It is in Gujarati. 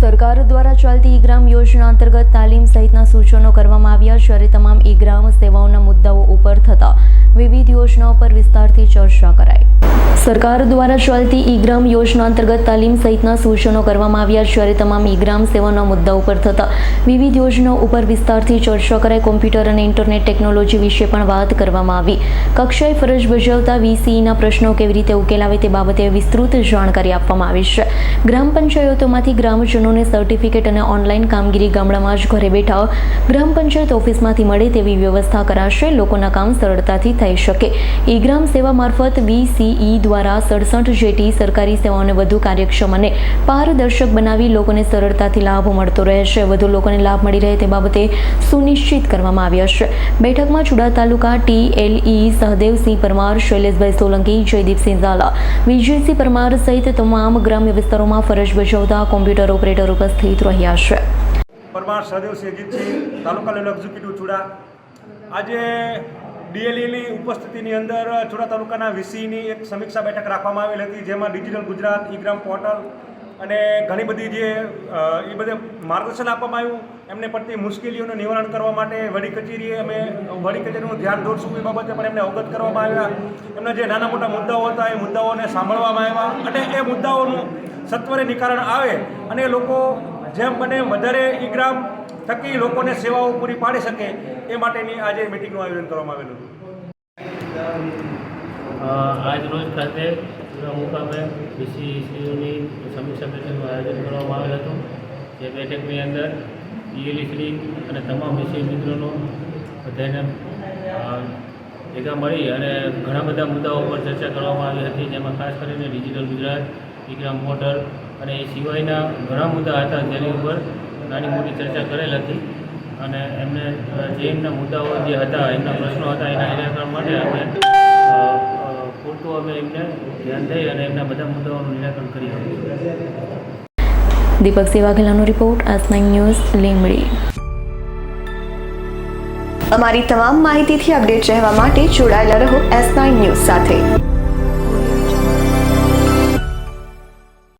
સરકાર દ્વારા ચાલતી ઈ ગ્રામ યોજના અંતર્ગત તાલીમ સહિતના સૂચનો કરવામાં આવ્યા જ્યારે તમામ ઈ ગ્રામ સેવાઓના મુદ્દાઓ ઉપર થતા વિવિધ યોજનાઓ પર વિસ્તારથી ચર્ચા કરાઈ. સરકાર દ્વારા ચાલતી ઈ ગ્રામ યોજના અંતર્ગત તાલીમ સહિતના સૂચનો કરવામાં આવ્યા જ્યારે તમામ ઈગ્રામ ગ્રામ સેવાના મુદ્દા ઉપર થતા વિવિધ યોજનાઓ ઉપર વિસ્તારથી ચર્ચા કરાઈ કોમ્પ્યુટર અને ઇન્ટરનેટ ટેકનોલોજી વિશે પણ વાત કરવામાં આવી. કક્ષાએ ફરજ બજાવતા વીસીઈના પ્રશ્નો કેવી રીતે ઉકેલાવે તે બાબતે વિસ્તૃત જાણકારી આપવામાં આવી છે. ગ્રામ પંચાયતોમાંથી ગ્રામજનોને સર્ટિફિકેટ અને ઓનલાઈન કામગીરી ગામડામાં જ ઘરે બેઠા ગ્રામ પંચાયત ઓફિસમાંથી મળે તેવી વ્યવસ્થા કરાશે. લોકોના કામ સરળતાથી થઈ શકે. ઈ ગ્રામ સેવા મારફત વીસીઈ દ્વારા સડસઠ જેટી સરકારી સેવાઓને વધુ કાર્યક્ષમ અને પારદર્શક બનાવી લોકોને સરળતાથી લાભ મળતો રહેશે. વધુ લોકોને લાભ મળી રહે તે બાબતે સુનિશ્ચિત કરવામાં આવ્યા છે. બેઠકમાં ચુડા તાલુકા ટીએલઈ સહદેવસિંહ પરમાર, શૈલેષભાઈ સોલંકી, જયદીપસિંહ ઝાલા, વિજયસિંહ પરમાર સહિત તમામ ગ્રામ્ય વિસ્તારોમાં ફરજ બજાવતા કોમ્પ્યુટર ઓપરેટર ઉપસ્થિત રહ્યા છે. Parmar Sahdevsinh Ajitsinh taluka level executive Chuda. આજે ડીએલઈની ઉપસ્થિતિની અંદર ચુડા તાલુકાના વીસીની એક સમીક્ષા બેઠક રાખવામાં આવેલ હતી, જેમાં ડિજિટલ ગુજરાત, ઈગ્રામ ગ્રામ પોર્ટલ અને ઘણી બધી જે એ બધે માર્ગદર્શન આપવામાં આવ્યું. એમને પડતી મુશ્કેલીઓનું નિવારણ કરવા માટે વડી કચેરીએ અમે, વડી કચેરીનું ધ્યાન દોરશું એ બાબતે પણ એમને અવગત કરવામાં આવ્યા. એમના જે નાના મોટા મુદ્દાઓ હતા એ મુદ્દાઓને સાંભળવામાં આવ્યા. અને એ મુદ્દાઓનું સત્વરે નિકારણ આવે અને લોકો જેમ બને વધારે ઈ ગ્રામ થકી લોકોને સેવાઓ પૂરી પાડી શકે એ માટેની આજે મિટિંગનું આયોજન કરવામાં આવેલું હતું. આજ ખાતે મુકામે બીસીસીઓની સમીક્ષા બેઠકનું આયોજન કરવામાં આવેલ હતું. જે બેઠકની અંદર ઈએલઈ અને તમામ વીસી મિત્રોનો બધાને ભેગા મળી અને ઘણા બધા મુદ્દાઓ પર ચર્ચા કરવામાં આવી હતી, જેમાં ખાસ કરીને ડિજિટલ ગુજરાત ઈગ્રામ મોટર અને એ સિવાયના ઘણા મુદ્દા હતા જેની ઉપર નાની મોટી ચર્ચા કરેલ હતી અને એમને જે એમના મુદ્દાઓ જે હતા, એમના પ્રશ્નો હતા, એના નિરાકરણ માટે અમે પૂરતું અમે એમને ધ્યાન દઈ અને એમના બધા મુદ્દાઓનું નિરાકરણ કરી હતું Deepak સેવાઘેલાનો report S nine news Limbdi અમારી તમામ માહિતીથી અપડેટ રહેવા માટે જોડાયેલા રહો એસ નાઇન ન્યૂઝ સાથે.